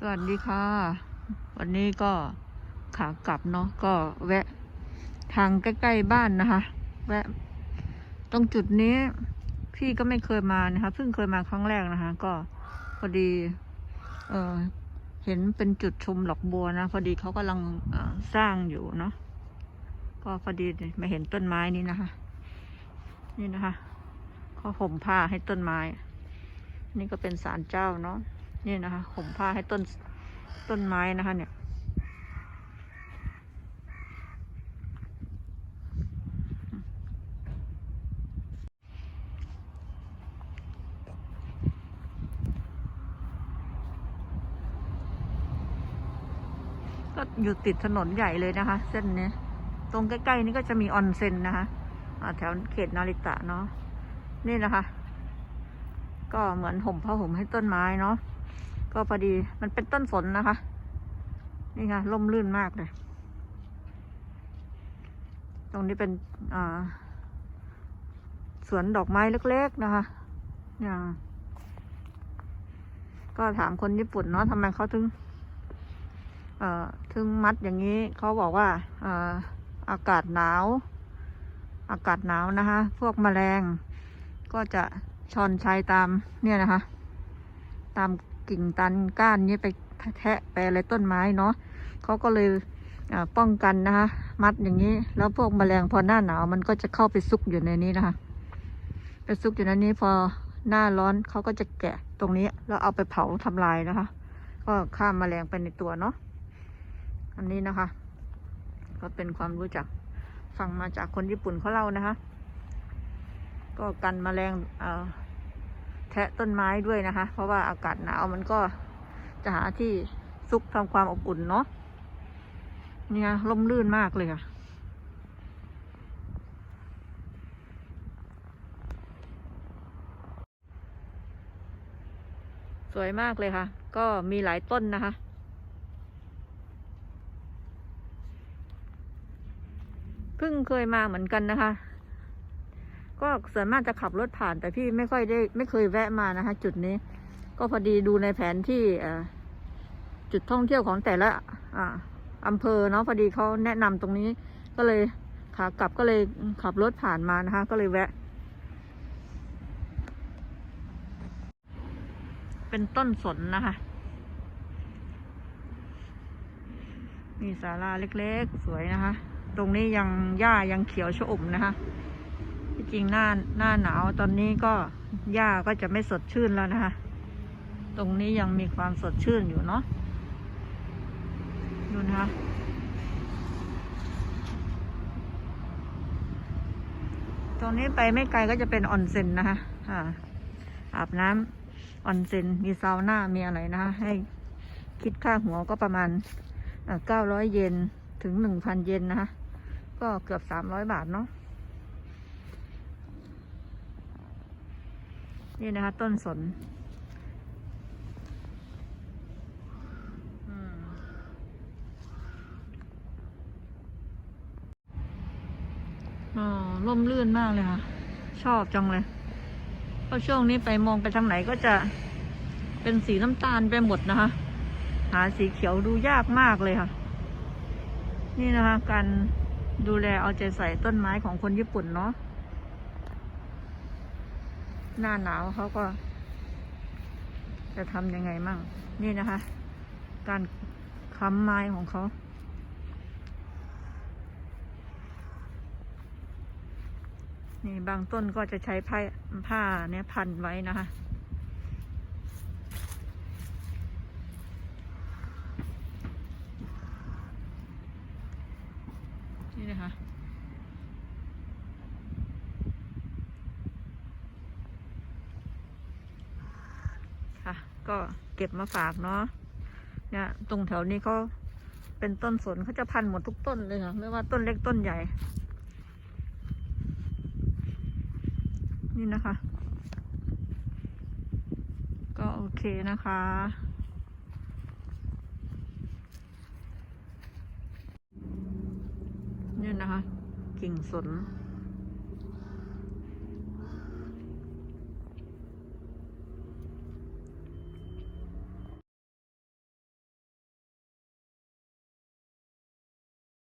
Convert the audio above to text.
สวัสดีค่ะ วันนี้ก็ขากลับเนาะก็แวะทางใกล้ๆบ้านนะคะ แวะ ตรงจุดนี้พี่ก็ไม่เคยมานะคะเพิ่งเคยมาครั้งแรกนะคะ ก็พอดี เออเห็นเป็นจุดชมดอกบัวนะ พอดีเขากำลังสร้างอยู่เนาะก็พอดีมาเห็นต้นไม้นี้นะคะ นี่นะคะเขาห่มผ้าให้ต้นไม้ นี่ก็เป็นศาลเจ้าเนาะ นี่นะคะห่มผ้าให้ต้นต้นไม้นะคะ เนี่ย ก็อยู่ติดถนนใหญ่เลยนะคะ เส้นนี้ ตรงใกล้ ๆ นี้ก็จะมีออนเซ็นนะคะแถวเขตนาริตะเนาะนี่นะคะ ก็เหมือนห่มผ้าห่มให้ต้นไม้เนาะ ก็พอดีมันเป็นต้นสนนะคะ นี่ไงร่มรื่นมากเลย ตรงนี้เป็นสวนดอกไม้เล็กๆนะคะอย่างก็ถามคนญี่ปุ่นเนาะทำไมเขาถึงเอ่อถึงมัดอย่างนี้เขาบอกว่าเอ่ออากาศหนาว อากาศหนาวนะคะ พวกแมลงก็จะชอนชัยตามเนี่ยนะคะ ตาม กิ่งตันก้านนี้ไปแทะไปอะไรต้นไม้เนาะเขาก็เลยป้องกันนะคะ มัดอย่างนี้ แล้วพวกแมลงพอหน้าหนาวมันก็จะเข้าไปซุกอยู่ในนี้นะคะ ไปซุกอยู่ในนี้พอหน้าร้อนเขาก็จะแกะตรงนี้ แล้วเอาไปเผาทำลายนะคะ ก็ฆ่าแมลงไปในตัวเนาะอันนี้นะคะ ก็เป็นความรู้จักฟังมาจากคนญี่ปุ่นเขาเล่านะคะ ก็กันแมลงเอ่อ แทะต้นไม้ด้วยนะคะ เพราะว่าอากาศหนาวมันก็จะหาที่ซุกทำความอบอุ่นเนาะเนี่ยร่มรื่นมากเลยค่ะสวยมากเลยค่ะ ก็มีหลายต้นนะคะ เพิ่งเคยมาเหมือนกันนะคะ ก็ส่วนมากจะขับรถผ่าน แต่พี่ไม่ค่อยได้ไม่เคยแวะมานะคะจุดนี้ ก็พอดีดูในแผนที่จุดท่องเที่ยวของแต่ละอ่าอำเภอเนาะพอดีเขาแนะนำตรงนี้ ก็เลยขากลับก็เลยขับรถผ่านมานะคะ ก็เลยแวะ เป็นต้นสนนะคะมีศาลาเล็กๆ สวยนะคะ ตรงนี้ยังหญ้ายังเขียวชอุ่มนะคะ จริงหน้าหน้าหนาวตอนนี้ก็หญ้าก็จะไม่สดชื่นแล้วนะคะ ตรงนี้ยังมีความสดชื่นอยู่เนาะดูนะคะตรงนี้ไปไม่ไกลก็จะเป็นออนเซ็นนะคะอาบน้ำออนเซ็นมีซาวน่ามีอะไรนะคะให้คิดค่าหัวก็ประมาณเก้าร้อยเยนถึงหนึ่งพันเยนนะคะก็เกือบสามร้อยบาทเนาะ นี่นะคะ ต้นสนอ๋อร่มรื่นมากเลยค่ะ ชอบจังเลยเพราะช่วงนี้ไปมองไปทางไหนก็จะเป็นสีน้ำตาลไปหมดนะคะ หาสีเขียวดูยากมากเลยค่ะ นี่นะคะ การดูแลเอาใจใส่ต้นไม้ของคนญี่ปุ่นเนาะ หน้าหนาวเขาก็ จะทำยังไงมั่ง นี่นะคะ การค้ำไม้ของเขานี่บางต้นก็จะใช้ผ้าผ้าเนี่ยพันไว้นะคะ นี่นะคะ ค่ะ ก็เก็บมาฝากเนาะเนี่ย ตรงแถวนี้เขาเป็นต้นสนเขาจะพันหมดทุกต้นเลยค่ะไม่ว่าต้นเล็กต้นใหญ่ นี่นะคะ ก็โอเคนะคะนี่นะคะ กิ่งสน